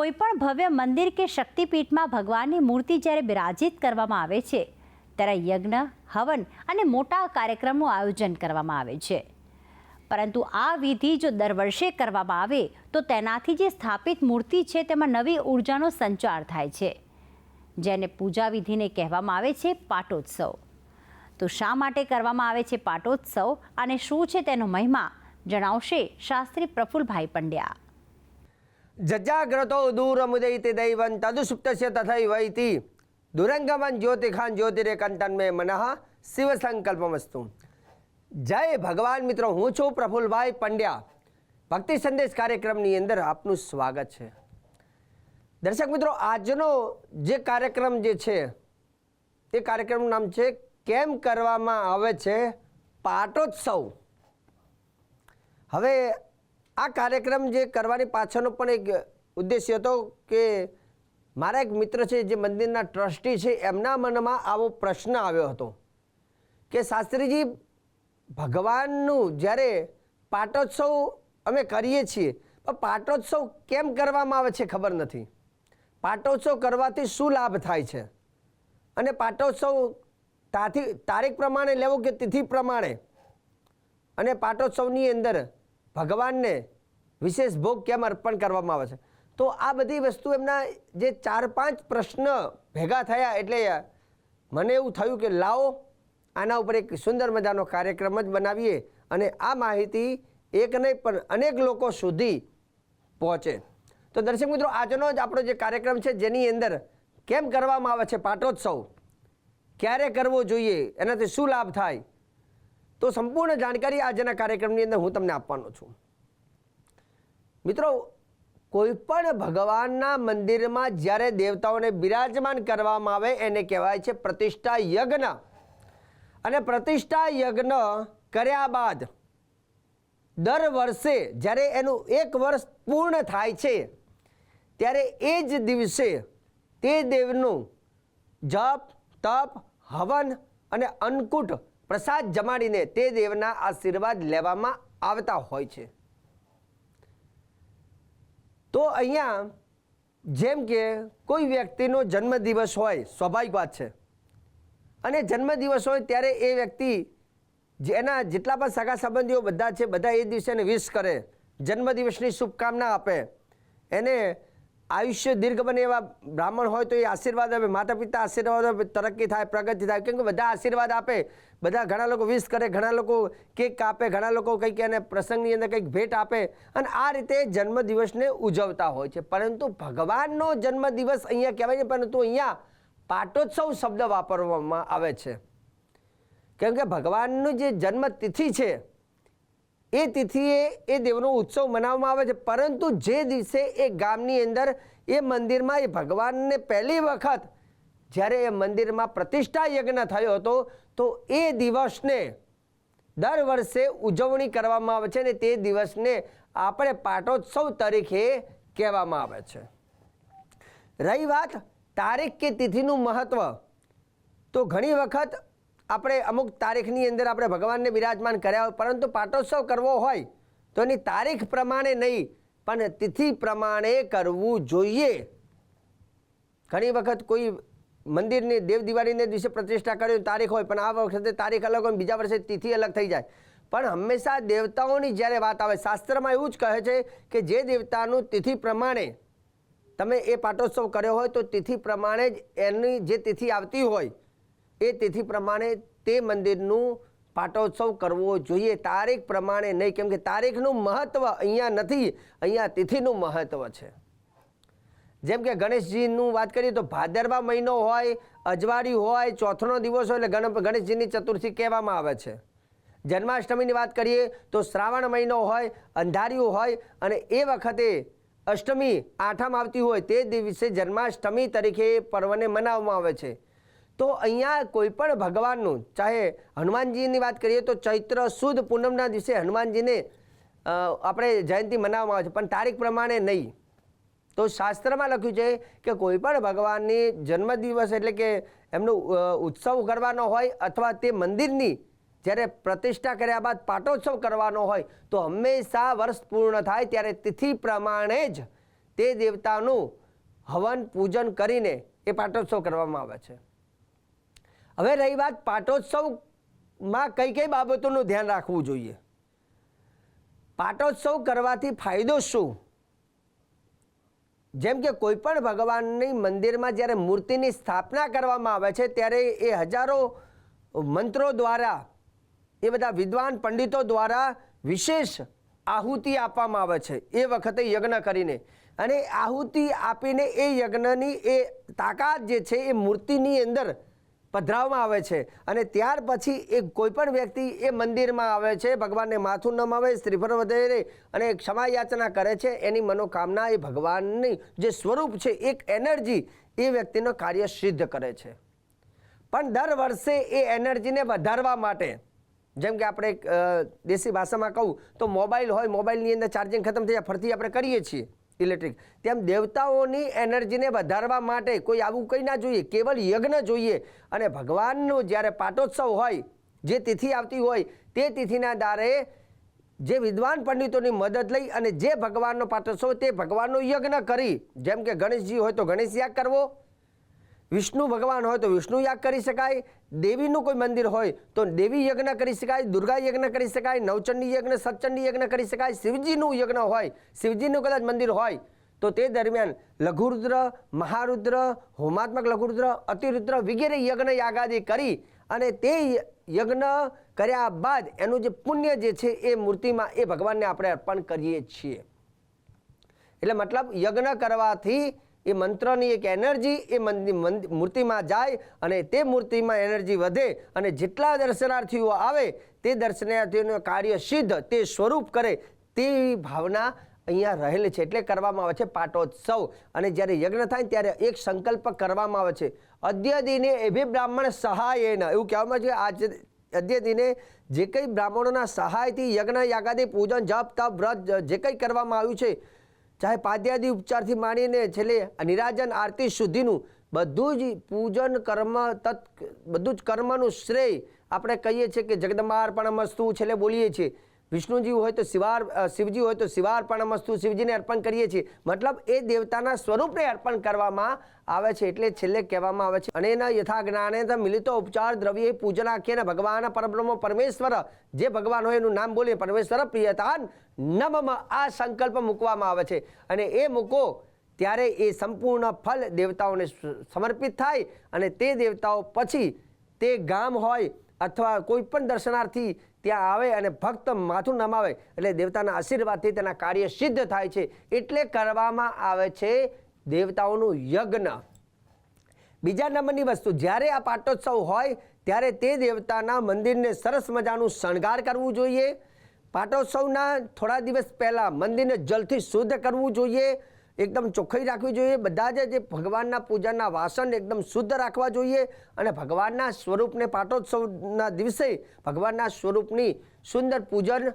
કોઈ પણ ભવ્ય મંદિર કે શક્તિપીઠમાં ભગવાનની મૂર્તિ જ્યારે બિરાજિત કરવામાં આવે છે, ત્યારે યજ્ઞ, હવન અને મોટા કાર્યક્રમનું આયોજન કરવામાં આવે છે. પરંતુ આ વિધિ જો દર વર્ષે કરવામાં આવે, તો તેનાથી જે સ્થાપિત મૂર્તિ છે તેમાં નવી ઉર્જાનો સંચાર થાય છે. જેને પૂજા વિધિને કહેવામાં આવે છે પાટોત્સવ. તો શા માટે કરવામાં આવે છે પાટોત્સવ અને શું છે તેનો મહિમા, જણાવશે શાસ્ત્રી પ્રફુલભાઈ પંડ્યા. જજાગ્રતો દૂરમુદૈતિ દૈવં તદુસુપ્તસ્ય તથૈવૈતિ દુરંગમન જ્યોતિખાન જ્યોતિરેકંતન મે મનઃ શિવ સંકલ્પમસ્તુ જય ભગવાન મિત્રો હું છું પ્રફુલભાઈ પંડ્યા ભક્તિ સંદેશ કાર્યક્રમની અંદર આપનું સ્વાગત છે દર્શક મિત્રો આજનો જે કાર્યક્રમ જે છે તે કાર્યક્રમનું નામ છે કેમ કરવામાં આવે છે? પાટોત્સવ। હવે આ કાર્યક્રમ જે કરવાની પાછળનો પણ એક ઉદ્દેશ્ય હતો કે મારા એક મિત્ર છે, જે મંદિરના ટ્રસ્ટી છે, એમના મનમાં આવો પ્રશ્ન આવ્યો હતો કે શાસ્ત્રીજી, ભગવાનનું જ્યારે પાટોત્સવ અમે કરીએ છીએ, પણ પાટોત્સવ કેમ કરવામાં આવે છે ખબર નથી. પાટોત્સવ કરવાથી શું લાભ થાય છે? અને પાટોત્સવ તાથી, તારીખ પ્રમાણે લેવો કે તિથિ પ્રમાણે? અને પાટોત્સવની અંદર ભગવાનને વિશેષ ભોગ કેમ અર્પણ કરવામાં આવે છે? તો આ બધી વસ્તુ એમના જે ચાર પાંચ પ્રશ્ન ભેગા થયા એટલે મને એવું થયું કે લાવો, આના ઉપર એક સુંદર મજાનો કાર્યક્રમ જ બનાવીએ અને આ માહિતી એક નહીં પણ અનેક લોકો સુધી પહોંચે. તો દર્શક મિત્રો, આજનો જ આપણો જે કાર્યક્રમ છે જેની અંદર કેમ કરવામાં આવે છે પાટોત્સવ? ક્યારે કરવો જોઈએ? એનાથી શું લાભ થાય? તો સંપૂર્ણ જાણકારી આજના કાર્યક્રમની અંદર હું તમને આપવાનો છું. મિત્રો, કોઈ પણ ભગવાનના મંદિરમાં જ્યારે દેવતાઓને બિરાજમાન કરવામાં આવે, એને કહેવાય છે પ્રતિષ્ઠા યજ્ઞ. અને પ્રતિષ્ઠા યજ્ઞ કર્યા બાદ દર વર્ષે જ્યારે એનું એક વર્ષ પૂર્ણ થાય છે, ત્યારે એ જ દિવસે તે દેવનું જપ, તપ, હવન અને અન્નકૂટ પ્રસાદ જમાડીને તે દેવના આશીર્વાદ લેવામાં આવતા હોય છે. તો અહીંયા જેમ કે કોઈ વ્યક્તિનો જન્મદિવસ હોય, સ્વાભાવિક વાત છે. અને જન્મદિવસ હોય ત્યારે એ વ્યક્તિ જેના જેટલા પણ સગા સંબંધીઓ બધા છે, બધા એ દિવસે એને વિશ કરે, જન્મદિવસની શુભકામના આપે, એને આયુષ્ય દીર્ઘ બને એવા બ્રાહ્મણ હોય તો એ આશીર્વાદ આપે માતા પિતા આશીર્વાદ આપે, તરક્કી થાય, પ્રગતિ થાય. કેમ કે બધા આશીર્વાદ આપે. બધા ઘણા લોકો વિશ કરે, ઘણા લોકો કેક કાપે, ઘણા લોકો કંઈક એને પ્રસંગની અંદર કંઈક ભેટ આપે. અને આ રીતે જન્મદિવસને ઉજવતા હોય છે. પરંતુ ભગવાનનો જન્મદિવસ અહીંયા કહેવાય છે, પરંતુ અહીંયા પાટોત્સવ શબ્દ વાપરવામાં આવે છે. કેમ કે ભગવાનનું જે જન્મ તિથિ છે એ તિથિએ એ દેવનો ઉત્સવ મનાવવામાં આવે છે. પરંતુ જે દિવસે એ ગામની અંદર એ મંદિરમાં એ ભગવાનને પહેલી વખત જ્યારે એ મંદિરમાં પ્રતિષ્ઠા યજ્ઞ થયો હતો, તો એ દિવસને દર વર્ષે ઉજવણી કરવામાં આવે છે અને તે દિવસને આપણે પાટોત્સવ તરીકે કહેવામાં આવે છે. રહી વાત તારીખ કે તિથિનું મહત્ત્વ તો ઘણી વખત આપણે અમુક તારીખની અંદર આપણે ભગવાનને બિરાજમાન કર્યા હોય, પરંતુ પાટોત્સવ કરવો હોય, તો એની તારીખ પ્રમાણે નહીં, પણ તિથિ પ્રમાણે કરવું જોઈએ. ઘણી વખત કોઈ મંદિરની દેવ દિવાળીને દિવસે પ્રતિષ્ઠા કરી તારીખ હોય, પણ આ વખતે તારીખ અલગ હોય બીજા વર્ષે તિથિ અલગ થઈ જાય. પણ હંમેશા દેવતાઓની જ્યારે વાત આવે, શાસ્ત્રમાં એવું જ કહે છે કે જે દેવતાનું તિથિ પ્રમાણે તમે એ પાટોત્સવ કર્યો હોય, તો તિથિ પ્રમાણે જ એની જે તિથિ આવતી હોય એ તિથિ પ્રમાણે તે મંદિરનું પાટોત્સવ કરવો જોઈએ. તારીખ પ્રમાણે નહીં, કેમ કે તારીખનું મહત્ત્વ અહીંયા નથી, અહીંયા તિથિનું મહત્ત્વ છે. જેમ કે ગણેશજીનું વાત કરીએ તો ભાદરવા મહિનો હોય, અજવાળી હોય, ચોથનો દિવસ હોય એટલે ગણ ગણેશજીની ચતુર્થી કહેવામાં આવે છે. જન્માષ્ટમીની વાત કરીએ તો શ્રાવણ મહિનો હોય, અંધારિયું હોય અને એ વખતે અષ્ટમી આઠમ આવતી હોય તે દિવસે જન્માષ્ટમી તરીકે પર્વને મનાવવામાં આવે છે. તો અહીંયા કોઈ પણ ભગવાનનું, ચાહે હનુમાનજીની વાત કરીએ તો ચૈત્ર સુદ પૂનમના દિવસે હનુમાનજીને આપણે જયંતિ મનાવવામાં આવે છે, પણ તારીખ પ્રમાણે નહીં. તો શાસ્ત્રમાં લખ્યું છે કે કોઈ પણ ભગવાનની જન્મદિવસ એટલે કે એમનો ઉત્સવ કરવાનો હોય અથવા તે મંદિરની જ્યારે પ્રતિષ્ઠા કર્યા બાદ પાટોત્સવ કરવાનો હોય, તો હંમેશા વર્ષ પૂર્ણ થાય ત્યારે તિથિ પ્રમાણે જ તે દેવતાનું હવન પૂજન કરીને એ પાટોત્સવ કરવામાં આવે છે. હવે રહી વાત પાટોત્સવમાં કઈ કઈ બાબતોનું ધ્યાન રાખવું જોઈએ? પાટોત્સવ કરવાથી ફાયદો શું? જેમ કે કોઈ પણ ભગવાનની મંદિરમાં જ્યારે મૂર્તિની સ્થાપના કરવામાં આવે છે, ત્યારે એ હજારો મંત્રો દ્વારા, એ બધા વિદ્વાન પંડિતો દ્વારા વિશેષ આહુતિ આપવામાં આવે છે, એ વખતે યજ્ઞ કરીને. અને આહુતિ આપીને એ યજ્ઞની એ તાકાત જે છે, એ મૂર્તિની અંદર પધરાવવામાં આવે છે. અને ત્યાર પછી એ કોઈપણ વ્યક્તિ એ મંદિરમાં આવે છે, ભગવાનને માથું નમાવે શ્રીફળ વગેરે અને ક્ષમા યાચના કરે છે, એની મનોકામના એ ભગવાનની જે સ્વરૂપ છે, એક એનર્જી એ વ્યક્તિનો કાર્ય સિદ્ધ કરે છે. પણ દર વર્ષે એ એનર્જીને વધારવા માટે, જેમ કે આપણે દેશી ભાષામાં કહું, તો મોબાઈલ હોય, મોબાઈલની અંદર ચાર્જિંગ ખતમ થઈ જાય ફરતી આપણે કરીએ છીએ. ઇલેક્ટ્રિક તેમ દેવતાઓની એનર્જીને વધારવા માટે કોઈ આવું કંઈ ના જોઈએ, કેવલ યજ્ઞ જોઈએ. અને ભગવાનનો જ્યારે પાટોત્સવ હોય, જે તિથિ આવતી હોય, તે તિથિના દારે જે વિદ્વાન પંડિતોની મદદ લઈ અને જે ભગવાનનો પાટોત્સવ તે ભગવાનનો યજ્ઞ કરી. જેમ કે ગણેશજી હોય તો ગણેશ યાગ કરવો વિષ્ણુ ભગવાન હોય તો વિષ્ણુ યાગ કરી શકાય, દેવીનું કોઈ મંદિર હોય તો દેવી યજ્ઞ કરી શકાય, દુર્ગા યજ્ઞ કરી શકાય, નવચંડી યજ્ઞ, સતચંડી યજ્ઞ કરી શકાય, શિવજીનું યજ્ઞ હોય, શિવજીનું કદાચ મંદિર હોય, તો તે દરમિયાન લઘુરુદ્ર, મહારુદ્ર, હોમાત્મક લઘુરુદ્ર, અતિરુદ્ર વગેરે યજ્ઞ યાગાદી કરી અને તે યજ્ઞ કર્યા બાદ એનું જે પુણ્ય જે છે એ મૂર્તિમાં એ ભગવાનને આપણે અર્પણ કરીએ છીએ. એટલે મતલબ યજ્ઞ કરવાથી એ મંત્રની એક એનર્જી, એ મૂર્તિમાં જાય અને તે મૂર્તિમાં એનર્જી વધે અને જેટલા દર્શનાર્થીઓ આવે, તે દર્શનાર્થીઓનું કાર્ય સિદ્ધ, તે સ્વરૂપ કરે તેવી ભાવના અહીંયા રહેલી છે. એટલે કરવામાં આવે છે પાટોત્સવ. અને જ્યારે યજ્ઞ થાય ત્યારે એક સંકલ્પ કરવામાં આવે છે. અદ્યદિને એભી બ્રાહ્મણ સહાયેન. એવું કહેવામાં છે આજ અદ્યદિને જે કંઈ બ્રાહ્મણોના સહાયથી યજ્ઞ યાગાદી પૂજન, જપ, તપ, વ્રત, જે કંઈ કરવામાં આવ્યું છે ચાહે પાદ્યાદિ ઉપચારથી માંડીને છેલ્લે નિરાજન આરતી સુધીનું બધું જ પૂજન કર્મ તત્ બધું જ કર્મનું શ્રેય આપણે કહીએ છીએ કે જગદંબાર્પણમસ્તુ છેલ્લે બોલીએ છીએ. વિષ્ણુજી હોય તો શિવાર શિવજી હોય તો શિવાર્પણમસ્તુ શિવજીને અર્પણ કરીએ છીએ. મતલબ એ દેવતાના સ્વરૂપને અર્પણ કરવામાં આવે છે એટલે છેલ્લે કહેવામાં આવે છે અને એના યથા જ્ઞાને મિલિતો ઉપચાર દ્રવ્ય પૂજનાખ્યને ભગવાન પરબ્રહ્મ પરમેશ્વર. જે ભગવાન હોય એનું નામ બોલીએ પરમેશ્વર પ્રિયતાન નમમ આ સંકલ્પ મૂકવામાં આવે છે. અને એ મૂકો ત્યારે એ સંપૂર્ણ ફલ દેવતાઓને સમર્પિત થાય અને તે દેવતાઓ પછી તે ગામ હોય અથવા કોઈ પણ દર્શનાર્થી ત્યાં આવે અને ભક્ત માથું નમાવે એટલે દેવતાના આશીર્વાદથી તેના કાર્ય સિદ્ધ થાય છે. એટલે કરવામાં આવે છે દેવતાઓનું યજ્ઞ. બીજા નંબરની વસ્તુ, જ્યારે આ પાટોત્સવ હોય, ત્યારે તે દેવતાના મંદિરને સરસ મજાનું શણગાર કરવું જોઈએ. પાટોત્સવના થોડા દિવસ પહેલાં મંદિરને જલથી શુદ્ધ કરવું જોઈએ. એકદમ ચોખ્ખાઈ રાખવી જોઈએ. બધા જ જે ભગવાનના પૂજાના વાસણ એકદમ શુદ્ધ રાખવા જોઈએ અને ભગવાનના સ્વરૂપને પાટોત્સવના દિવસે ભગવાનના સ્વરૂપની સુંદર પૂજન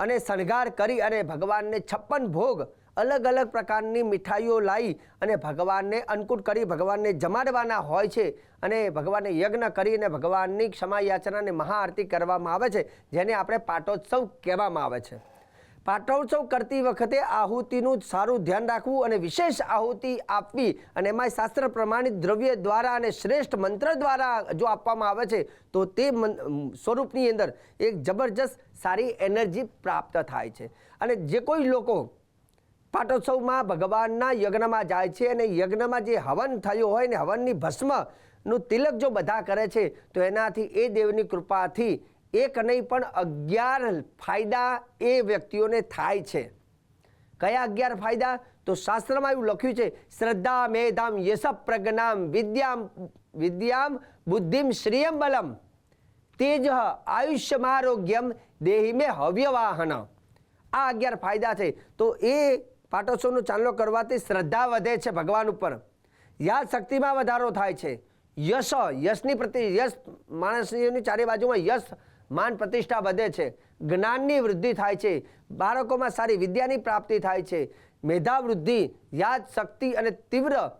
અને શણગાર કરી અને ભગવાનને છપ્પન ભોગ અલગ અલગ પ્રકારની મીઠાઈઓ લાવી અને ભગવાનને અન્નકૂટ કરી ભગવાનને જમાડવાના હોય છે અને ભગવાનને યજ્ઞ કરીને ભગવાનની ક્ષમા યાચનાને મહાઆરતી કરવામાં આવે છે, જેને આપણે પાટોત્સવ કહેવામાં આવે છે. પાટોત્સવ કરતી વખતે આહુતિનું સારું ધ્યાન રાખવું અને વિશેષ આહુતિ આપવી અને એમાં શાસ્ત્ર પ્રમાણિત દ્રવ્ય દ્વારા અને શ્રેષ્ઠ મંત્ર દ્વારા જો આપવામાં આવે છે, તો તે સ્વરૂપની અંદર એક જબરજસ્ત સારી એનર્જી પ્રાપ્ત થાય છે. અને જે કોઈ લોકો પાટોત્સવમાં ભગવાનના યજ્ઞમાં જાય છે અને યજ્ઞમાં જે હવન થયો હોય ને હવનની ભસ્મનું તિલક જો બધા કરે છે, તો એનાથી એ દેવની કૃપાથી એક નહીં, પણ અગિયાર ફાયદા એ વ્યક્તિઓને થાય છે. કયા અગિયાર ફાયદા? તો શાસ્ત્રમાં એવું લખ્યું છે, શ્રદ્ધા મેધામ યશ પ્રજ્ઞામ વિદ્યામ વિદ્યામ બુદ્ધિમ શ્રિયમ બલમ, તેજ આયુષ્યમારોગ્યમ દેહી મેં હવ્યવાહન. આ અગિયાર ફાયદા છે. તો એ પાટોત્સવનો ચાંદલો કરવાથી શ્રદ્ધા વધે છે ભગવાન ઉપર. યાદ શક્તિમાં વધારો થાય છે. યશ, યશની પ્રતિ, યશ માણસની ચારે બાજુમાં યશ માન પ્રતિષ્ઠા વધે છે. જ્ઞાનની વૃદ્ધિ થાય છે. બાળકોમાં સારી વિદ્યાની પ્રાપ્તિ થાય છે. મેધાવૃદ્ધિ, યાદ શક્તિ અને તીવ્ર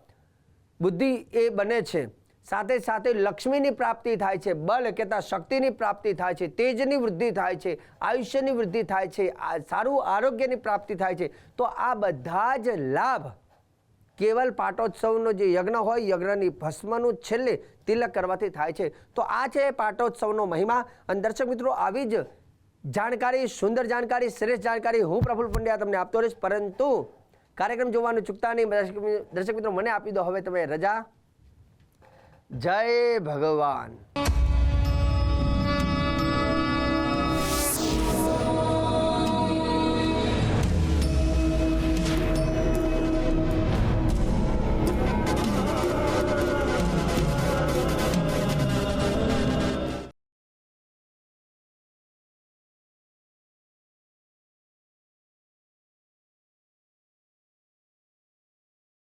બુદ્ધિ એ બને છે. સાથે સાથે લક્ષ્મીની પ્રાપ્તિ થાય છે. બળ કહેતા શક્તિની પ્રાપ્તિ થાય છે. તેજની વૃદ્ધિ થાય છે. આયુષ્યની વૃદ્ધિ થાય છે. સારું આરોગ્યની પ્રાપ્તિ થાય છે. તો આ બધા જ લાભ કેવલ પાટોત્સવનો જે યજ્ઞ હોય, યજ્ઞની ભસ્મનું છેલ્લે તિલક કરવાથી થાય છે. તો આ છે પાટોત્સવનો મહિમા. અને દર્શક મિત્રો, આવી જ જાણકારી, સુંદર જાણકારી, શ્રેષ્ઠ જાણકારી હું પ્રફુલ પંડ્યા તમને આપતો રહીશ. પરંતુ કાર્યક્રમ જોવાનું ચૂકતા નહીં. દર્શક મિત્રો, મને આપી દો. હવે તમે રજા. જય ભગવાન.